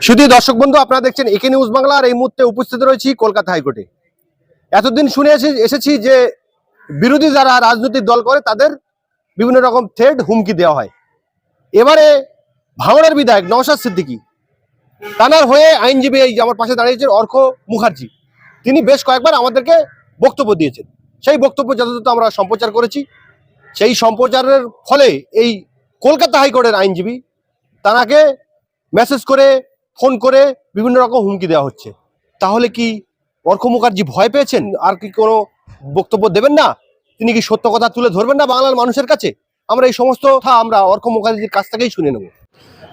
শুধু দর্শক বন্ধু, আপনারা দেখছেন একে নিউজ বাংলা এই মুহূর্তে উপস্থিত রয়েছি কলকাতা হাইকোর্টে। এতদিন শুনে এসে- এসেছি যে বিরোধী যারা রাজনৈতিক দল করে, তাদের বিভিন্ন রকম থ্রেড হুমকি দেওয়া হয়। এবারে ভাঙড়ের বিধায়ক নওশাদ সিদ্দিকী, তানার হয়ে আইনজীবী এই আমার পাশে দাঁড়িয়েছেন অর্ক মুখার্জি, তিনি বেশ কয়েকবার আমাদেরকে বক্তব্য দিয়েছেন। সেই বক্তব্য যথাযথ আমরা সম্প্রচার করেছি। সেই সম্প্রচারের ফলে এই কলকাতা হাইকোর্টের আইনজীবী তানাকে মেসেজ করে ফোন করে বিভিন্ন রকম হুমকি দেওয়া হচ্ছে। তাহলে কি অর্ক মুখার্জি ভয় পেয়েছেন? আর কি কোনো বক্তব্য দেবেন না? তিনি কি সত্য কথা তুলে ধরবেন না বাংলার মানুষের কাছে? আমরা এই সমস্ত কথা আমরা অর্ক মুখার্জির কাছ থেকেই শুনে নেব।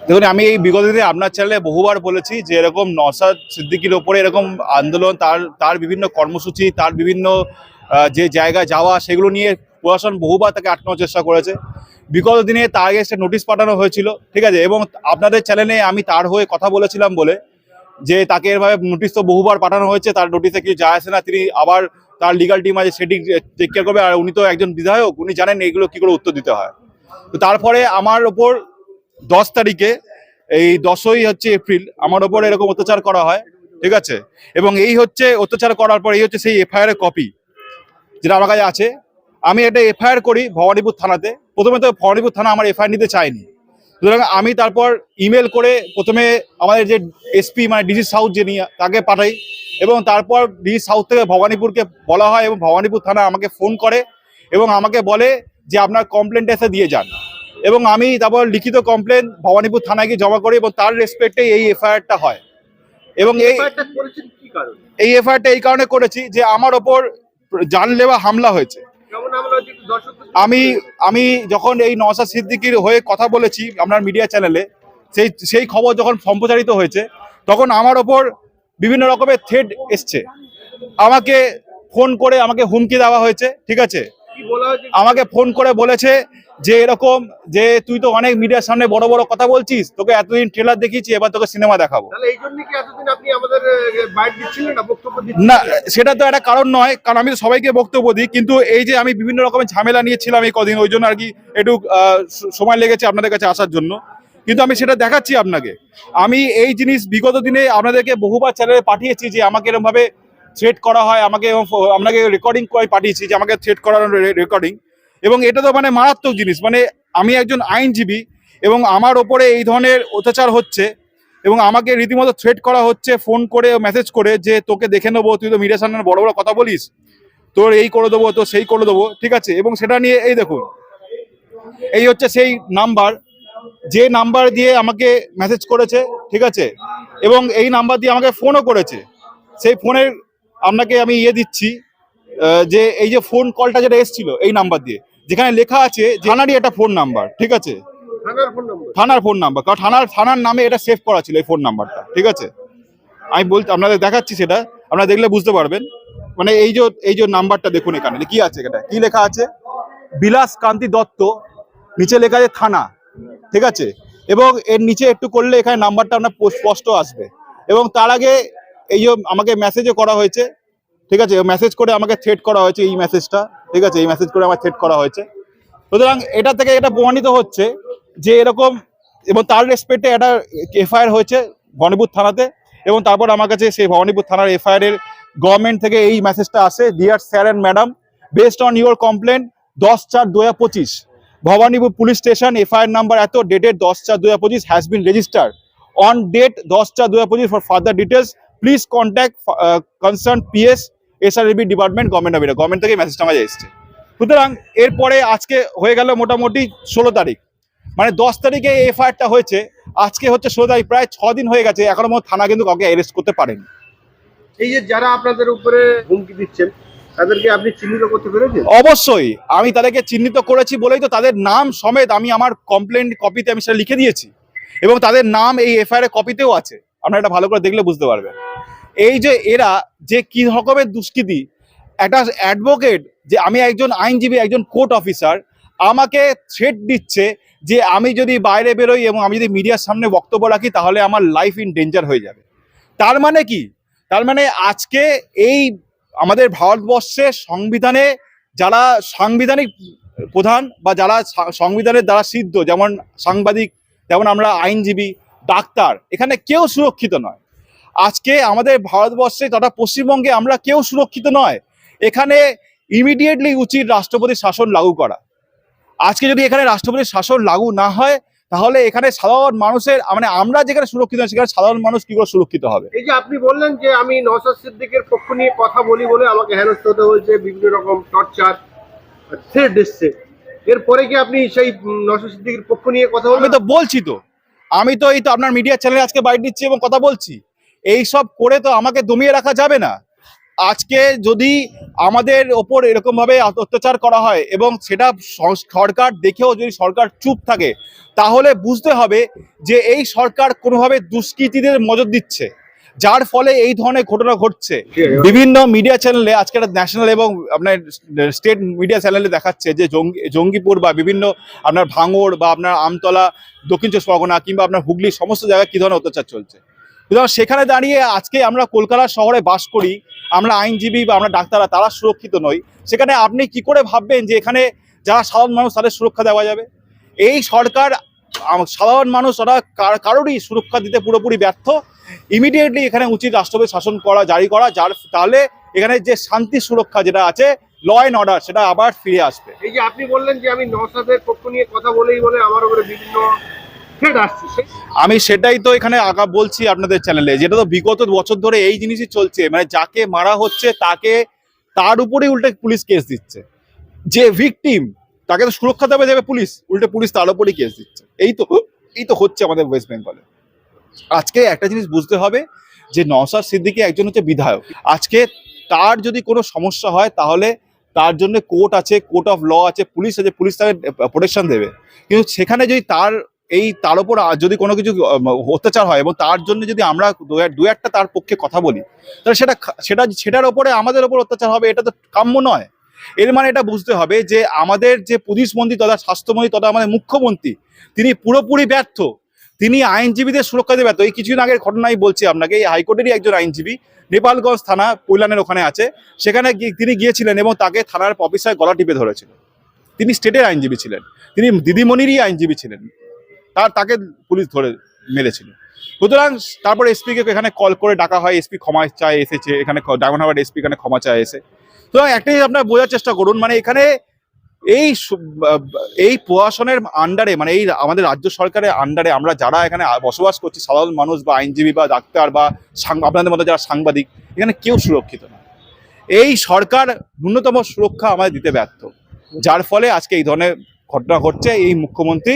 দেখুন, আমি এই বিগত দিনে আপনার চ্যানেলে বহুবার বলেছি যে এরকম নসাদ সিদ্দিকির ওপরে এরকম আন্দোলন, তার তার বিভিন্ন কর্মসূচি, তার বিভিন্ন যে জায়গায় যাওয়া, সেগুলো নিয়ে প্রশাসন বহুবার তাকে আটকানোর চেষ্টা করেছে। বিগত দিনে তার এগেস্টে নোটিশ পাঠানো হয়েছিল, ঠিক আছে? এবং আপনাদের চ্যানেলে আমি তার হয়ে কথা বলেছিলাম বলে যে তাকে এভাবে নোটিশ তো বহুবার পাঠানো হয়েছে, তার নোটিশে কিছু যায় আসে না, তিনি আবার তার লিগাল টিম আছে, সেটি টেক কেয়ার করবে, আর উনি তো একজন বিধায়ক, উনি জানেন এগুলো কী করে উত্তর দিতে হয়। তো তারপরে আমার ওপর দশ তারিখে, এই দশই হচ্ছে এপ্রিল, আমার ওপর এরকম অত্যাচার করা হয়, ঠিক আছে? এবং এই হচ্ছে অত্যাচার করার পর এই হচ্ছে সেই এফআইআর কপি যেটা আমার কাছে আছে। আমি এটা এফআইআর করি ভবানীপুর থানাতে প্রথমে তো ভবানীপুর থানা আমার এফআইআর নিতে চায়নি। সুতরাং আমি তারপর ইমেল করে প্রথমে আমাদের যে এসপি মানে ডিজি সাউথ যিনি তাকে পাঠাই এবং তারপর ডিজি সাউথ থেকে ভবানীপুরকে বলা হয় এবং ভবানীপুর থানা আমাকে ফোন করে এবং আমাকে বলে যে আপনার কমপ্লেনটা এসে দিয়ে যান। এবং আমি তারপর লিখিত কমপ্লেন ভবানীপুর থানায় গিয়ে জমা করি এবং তার রেসপেক্টে এই এফআইআরটা হয়। এবং এই এই এফআইআরটা এই কারণে করেছি যে আমার ওপর জানলেওয়া হামলা হয়েছে। আমি আমি যখন এই নওসা সিদ্দিকির হয়ে কথা বলেছি আপনার মিডিয়া চ্যানেলে সেই সেই খবর যখন সম্প্রচারিত হয়েছে তখন আমার ওপর বিভিন্ন রকমের থ্রেড এসছে। আমাকে ফোন করে আমাকে হুমকি দেওয়া হয়েছে ঠিক আছে? আমাকে ফোন করে বলেছে যে এরকম যে তুই তো অনেক মিডিয়ার সামনে বড় বড় কথা বলছিস তোকে এতদিন ট্রেলার দেখিয়েছি এবার তোকে সিনেমা দেখাবো। না সেটা তো একটা কারণ নয় কারণ আমি তো সবাইকে বক্তব্য দিই কিন্তু এই যে আমি বিভিন্ন রকমের ঝামেলা নিয়েছিলাম এই কদিন ওই জন্য আর কি একটু সময় লেগেছে আপনাদের কাছে আসার জন্য। কিন্তু আমি সেটা দেখাচ্ছি আপনাকে। আমি এই জিনিস বিগত দিনে আপনাদেরকে বহুবার চ্যানেলে পাঠিয়েছি যে আমাকে এরকম ভাবে থ্রেট করা হয় আমাকে আপনাকে রেকর্ডিং করে পাঠিয়েছি যে আমাকে থ্রেট করার রেকর্ডিং এবং এটা তো মানে মারাত্মক জিনিস। মানে আমি একজন আইনজীবী এবং আমার ওপরে এই ধরনের অত্যাচার হচ্ছে এবং আমাকে রীতিমতো থ্রেট করা হচ্ছে ফোন করে মেসেজ করে যে তোকে দেখে নেব, তুই তো মিডিয়ার সামনে বড় বড় কথা বলিস। তোর এই করে দেবো তো সেই করে দেবো, ঠিক আছে? এবং সেটা নিয়ে এই দেখুন, এই হচ্ছে সেই নাম্বার যে নাম্বার দিয়ে আমাকে মেসেজ করেছে, ঠিক আছে? এবং এই নাম্বার দিয়ে আমাকে ফোনও করেছে। সেই ফোনের আপনাকে আমি ইয়ে দিচ্ছি যে এই যে ফোন কলটা যেটা এসেছিল, এই নাম্বার দিয়ে। যেখানে লেখা আছে থানারই একটা ফোন নাম্বার ঠিক আছে? থানার ফোন নম্বর কারণ থানার থানার নামে এটা সেভ করা ছিল এই ফোন নাম্বারটা ঠিক আছে? আমি বলছি আপনাদের দেখাচ্ছি সেটা আপনারা দেখলে বুঝতে পারবেন। মানে এই যে এই যে নাম্বারটা দেখুন এখানে কি আছে এটা কি লেখা আছে? বিলাস কান্তি দত্ত নিচে লেখা আছে থানা ঠিক আছে? এবং এর নিচে একটু করলে এখানে নাম্বারটা আপনার স্পষ্ট আসবে। এবং তার আগে এই যে আমাকে মেসেজও করা হয়েছে ঠিক আছে মেসেজ করে আমাকে থ্রেট করা হয়েছে এই মেসেজটা ঠিক আছে, এই মেসেজ করে আমার থ্রেট করা হয়েছে। সুতরাং এটা থেকে এটা প্রমাণিত হচ্ছে যে এরকম এবং তার রেসপেক্টে একটা এফআইআর হয়েছে ভবানীপুর থানাতে এবং তারপর আমার কাছে সেই ভবানীপুর থানার এফআইআর এর গভর্নমেন্ট থেকে এই মেসেজটা আসে dear sir and madam based on your complain দশ চার দু হাজার পঁচিশ, Bhawanipur police station FIR number এত ডেটেড দশ চার দু হাজার পঁচিশ has been register on date দশ চার দু হাজার পঁচিশ for further details please contact concern PS SRB department government of India government থেকে মেসেজটা আমার এসেছে। সুতরাং এরপরে আজকে হয়ে গেল মোটামুটি ষোলো তারিখ। মানে দশ তারিখে এই এফআইআরটা হয়েছে। আজকে হচ্ছে ষোলো তারিখ প্রায় ছ দিন হয়ে গেছে। এখনও মধ্যে থানা কিন্তু কাউকে অ্যারেস্ট করতে পারেনি। এই যে যারা আপনাদের উপরে হুমকি দিচ্ছেন তাদেরকে আপনি চিহ্নিত করতে পেরেছেন? অবশ্যই। আমি তাদেরকে চিহ্নিত করেছি বলেই তো তাদের নাম সমেত আমি আমার কমপ্লেন কপিতে আমি সেটা লিখে দিয়েছি। এবং তাদের নাম এই এফআইআর কপিতেও আছে। আপনারা এটা ভালো করে দেখলে বুঝতে পারবেন। এই যে এরা যে কি রকমের দুষ্কৃতি, একটা অ্যাডভোকেট যে আমি একজন আইনজীবী, একজন কোর্ট অফিসার আমাকে থ্রেট দিচ্ছে যে আমি যদি বাইরে বেরোই এবং আমি যদি মিডিয়ার সামনে বক্তব্য রাখি, তাহলে আমার লাইফ ইন ডেঞ্জার হয়ে যাবে। তার মানে কি? তার মানে আজকে এই আমাদের ভারতবর্ষের সংবিধানে যারা সাংবিধানিক প্রধান বা যারা সংবিধানের দ্বারা সিদ্ধ, যেমন সাংবাদিক, যেমন আমরা আইনজীবী, ডাক্তার, এখানে কেউ সুরক্ষিত নয়। আজকে আমাদের ভারতবর্ষে তথা পশ্চিমবঙ্গে আমরা কেউ সুরক্ষিত নয়। এখানে ইমিডিয়েটলি উচিত রাষ্ট্রপতির শাসন লাগু করা। আজকে যদি এখানে রাষ্ট্রপতির শাসন লাগু না হয় তাহলে এখানে সাধারণ মানুষের মানে আমরা যেখানে সুরক্ষিত সেখানে সাধারণ মানুষ কি করে সুরক্ষিত হবে? এই যে আপনি বললেন যে আমি নওশাদ সিদ্দিকের পক্ষ নিয়ে কথা বলি বলে আমাকে হেনস্থ হতে হয়েছে বিভিন্ন রকম টর্চার থ্রেড এসছে। এরপরে কি আপনি সেই নওশাদ সিদ্দিকের পক্ষ নিয়ে কথা বলবেন? আমি তো বলছি তো। আমি তো এই তো আপনার মিডিয়া চ্যানেলে আজকে বাইট দিচ্ছি এবং কথা বলছি। এই সব করে তো আমাকে দমিয়ে রাখা যাবে না। আজকে যদি আমাদের ওপর এরকম ভাবে অত্যাচার করা হয় এবং সেটা সরকার দেখেও যদি সরকার চুপ থাকে, তাহলে বুঝতে হবে যে এই সরকার কোনোভাবে দুষ্কৃতীদের নজর দিচ্ছে, যার ফলে এই ধরনের ঘটনা ঘটছে। বিভিন্ন মিডিয়া চ্যানেলে আজকে একটা ন্যাশনাল এবং আপনার স্টেট মিডিয়া চ্যানেলে দেখাচ্ছে যে জঙ্গি জঙ্গিপুর বা বিভিন্ন আপনার ভাঙড় বা আপনার আমতলা, দক্ষিণ চব্বিশ পরগনা কিংবা আপনার হুগলি, সমস্ত জায়গায় কী ধরনের অত্যাচার চলছে। সুতরাং সেখানে দাঁড়িয়ে আজকে আমরা কলকাতা শহরে বাস করি, আমরা আইনজীবী বা আমরা ডাক্তাররা, তারা সুরক্ষিত নই। সেখানে আপনি কি করে ভাববেন যে এখানে যারা সাধারণ মানুষ, তাদের সুরক্ষা দেওয়া যাবে? এই সরকার সাধারণ মানুষ ওরা কার- কারোরই সুরক্ষা দিতে পুরোপুরি ব্যর্থ। ইমিডিয়েটলি এখানে উচিত রাষ্ট্রপতি শাসন করা, জারি করা, যার তাহলে এখানে যে শান্তি সুরক্ষা যেটা আছে ল অ্যান্ড অর্ডার সেটা আবার ফিরে আসবে। এই যে আপনি বললেন যে আমি নওশাদের পক্ষ নিয়ে কথা বলেই বলে আমার উপরে বিভিন্ন আমি সেটাই তো এখানে আগা বলছি আপনাদের চ্যানেলে যেটা তো বিগত বছর ধরে এই জিনিসই চলছে। মানে যাকে মারা হচ্ছে, তাকে তার উপরেই উল্টে পুলিশ কেস দিচ্ছে। যে ভিকটিম তাকে তো সুরক্ষা দেবে দেবে পুলিশ। উল্টে পুলিশ তার উপরেই কেস দিচ্ছে। এই তো এই তো হচ্ছে আমাদের ওয়েস্ট বেঙ্গলে আজকে একটা জিনিস বুঝতে হবে, যে নওসাদ সিদ্দিকী একজন হচ্ছে বিধায়ক। আজকে তার যদি কোনো সমস্যা হয়, তাহলে তার জন্য কোর্ট আছে, কোর্ট অফ ল আছে, পুলিশ আছে, পুলিশ তাকে প্রোটেকশন দেবে। কিন্তু সেখানে যদি তার এই তার উপর যদি কোনো কিছু অত্যাচার হয় এবং তার জন্য যদি আমরা দু একটা তার পক্ষে কথা বলি, তাহলে সেটা সেটা সেটার ওপরে আমাদের ওপর অত্যাচার হবে, এটা তো কাম্য নয়। এর মানে এটা বুঝতে হবে যে, আমাদের যে পুলিশ মন্ত্রী তথা স্বাস্থ্যমন্ত্রী তথা আমাদের মুখ্যমন্ত্রী, তিনি পুরোপুরি ব্যর্থ। তিনি আইনজীবীদের সুরক্ষা দিয়ে ব্যর্থ। এই কিছুদিন আগের ঘটনাই বলছি আপনাকে, এই হাইকোর্টেরই একজন আইনজীবী, নেপালগঞ্জ থানা কৈলানের ওখানে আছে। সেখানে তিনি গিয়েছিলেন এবং তাকে থানার অফিসার গলা টিপে ধরেছিল। তিনি স্টেটের আইনজীবী ছিলেন। তিনি দিদিমণিরই আইনজীবী ছিলেন। তার, তাকে পুলিশ ধরে মেরেছিল। সুতরাং তারপর এসপিকে এখানে কল করে ডাকা হয়, এসপি ক্ষমা চায়, এসেছে। এখানে ডায়মন্ড এসপি এখানে ক্ষমা চায় এসে। সুতরাং একটাই আপনার বোঝার চেষ্টা করুন মানে এখানে এই এই প্রশাসনের আন্ডারে মানে এই আমাদের রাজ্য সরকারের আন্ডারে আমরা যারা এখানে বসবাস করছি, সাধারণ মানুষ বা আইনজীবী বা ডাক্তার বা আপনাদের মতো যারা সাংবাদিক, এখানে কেউ সুরক্ষিত না। এই সরকার ন্যূনতম সুরক্ষা আমাদের দিতে ব্যর্থ, যার ফলে আজকে এই ধরনের ঘটনা ঘটছে। এই মুখ্যমন্ত্রী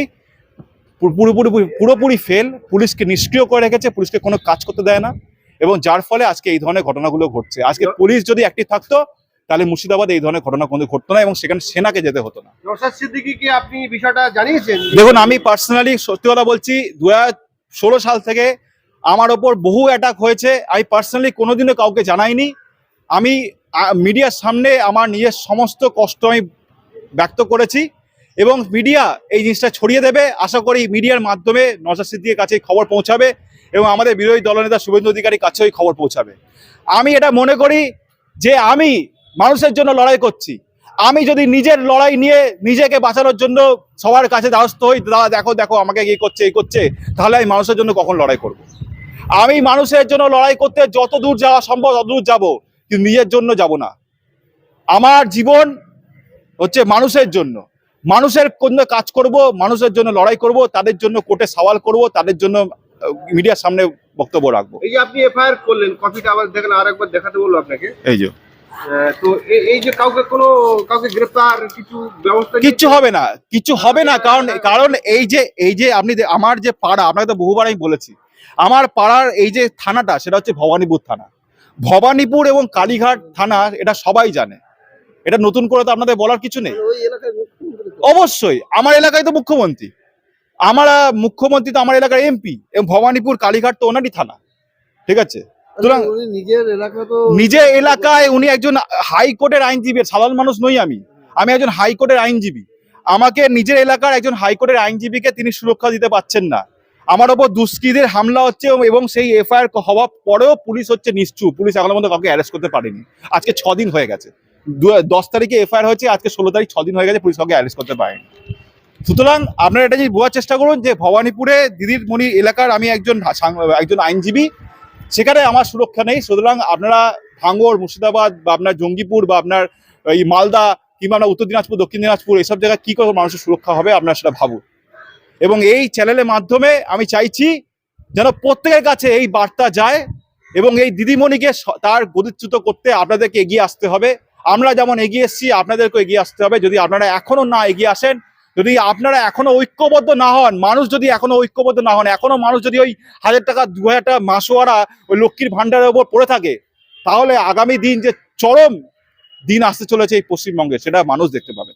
পুরোপুরি পুরোপুরি ফেল পুলিশকে নিষ্ক্রিয় করে রেখেছে পুলিশকে কোনো কাজ করতে দেয় না। এবং যার ফলে আজকে এই ধরনের ঘটনাগুলো ঘটছে। আজকে পুলিশ যদি অ্যাক্টিভ থাকতো তাহলে মুর্শিদাবাদে এই ধরনের ঘটনা কোনো ঘটতো না এবং সেখানে সেনাকে যেতে হতো না। আপনি বিষয়টা জানিয়েছেন? দেখুন আমি পার্সোনালি সত্যি কথা বলছি দু ষোলো সাল থেকে আমার ওপর বহু অ্যাটাক হয়েছে। আমি পার্সোনালি কোনোদিনও কাউকে জানাইনি। আমি মিডিয়ার সামনে আমার নিজের সমস্ত কষ্ট আমি ব্যক্ত করেছি। এবং মিডিয়া এই জিনিসটা ছড়িয়ে দেবে। আশা করি মিডিয়ার মাধ্যমে নজর সিদ্দিকের কাছে খবর পৌঁছাবে এবং আমাদের বিরোধী দলনেতা শুভেন্দু অধিকারীর কাছেও এই খবর পৌঁছাবে। আমি এটা মনে করি যে আমি মানুষের জন্য লড়াই করছি। আমি যদি নিজের লড়াই নিয়ে নিজেকে বাঁচানোর জন্য সবার কাছে দ্বারস্থ হই, দাদা, দেখো দেখো, আমাকে এই করছে এই করছে, তাহলে আমি মানুষের জন্য কখন লড়াই করব। আমি মানুষের জন্য লড়াই করতে যত দূর যাওয়া সম্ভব তত দূর যাব, কিন্তু নিজের জন্য যাব না। আমার জীবন হচ্ছে মানুষের জন্য। মানুষের জন্য কাজ করব মানুষের জন্য লড়াই করব তাদের জন্য কোর্টে সওয়াল করব তাদের জন্য মিডিয়ার সামনে বক্তব্য রাখব। এই যে আপনি এফআইআর করলেন কপিটা আবার দেখেন আর একবার দেখাতে বলব আপনাকে। এই যে। তো এই যে কাউকে কোনো কাউকে গ্রেফতার কিছু ব্যবস্থা কিচ্ছু হবে না কিচ্ছু হবে না কারণ কারণ এই যে এই যে আপনি যে- আমার যে পাড়া আপনাকে তো বহুবার আমি বলেছি আমার পাড়ার এই যে থানাটা সেটা হচ্ছে ভবানীপুর থানা। ভবানীপুর এবং কালীঘাট থানা এটা সবাই জানে। এটা নতুন করে তো আপনাদের বলার কিছু নেই। অবশ্যই আমার এলাকায় তো মুখ্যমন্ত্রী। আমার মুখ্যমন্ত্রী তো আমার এলাকার এমপি এবং ভবানীপুর কালীঘাট তো ওনারই থানা। ঠিক আছে? নিজের তো নিজের এলাকায় উনি একজন হাইকোর্টের আইনজীবী সাধারণ মানুষ নই আমি। আমি একজন হাইকোর্টের আইনজীবী। আমাকে নিজের এলাকার একজন হাইকোর্টের আইনজীবীকে তিনি সুরক্ষা দিতে পাচ্ছেন না। আমার ওপর দুষ্কৃতীদের হামলা হচ্ছে এবং- সেই এফআইআর হওয়ার পরেও পুলিশ হচ্ছে নিশ্চু পুলিশ এখনও পর্যন্ত কাউকে অ্যারেস্ট করতে পারেনি। আজকে ছ দিন হয়ে গেছে। দশ তারিখে এফআইআর হয়েছে, আজকে ষোলো তারিখ, ছ দিন হয়ে গেছে, পুলিশ কাউকে অ্যারেস্ট করতে পারেনি। সুতরাং আপনারা এটা যদি বোঝার চেষ্টা করুন যে ভবানীপুরে দিদির মণি এলাকার আমি একজন একজন আইনজীবী, সেখানে আমার সুরক্ষা নেই। সুতরাং আপনারা ভাঙ্গর, মুর্শিদাবাদ বা আপনার জঙ্গিপুর বা আপনার এই মালদা কিংবা আপনার উত্তর দিনাজপুর, দক্ষিণ দিনাজপুর এইসব জায়গায় কী করে মানুষের সুরক্ষা হবে আপনারা সেটা ভাবুন। এবং এই চ্যানেলের মাধ্যমে আমি চাইছি যেন প্রত্যেকের কাছে এই বার্তা যায় এবং এই দিদিমণিকে তার গদিচ্যুত করতে আপনাদেরকে এগিয়ে আসতে হবে। আমরা যেমন এগিয়ে এসেছি, আপনাদেরকেও এগিয়ে আসতে হবে। যদি আপনারা এখনও না এগিয়ে আসেন, যদি আপনারা এখনও ঐক্যবদ্ধ না হন, মানুষ যদি এখনও ঐক্যবদ্ধ না হন, এখনও মানুষ যদি ওই হাজার টাকা, দু হাজার টাকা মাসোয়ারা ওই লক্ষ্মীর ভাণ্ডারের ওপর পড়ে থাকে, তাহলে আগামী দিন যে চরম দিন আসতে চলেছে এই পশ্চিমবঙ্গে, সেটা মানুষ দেখতে পাবে।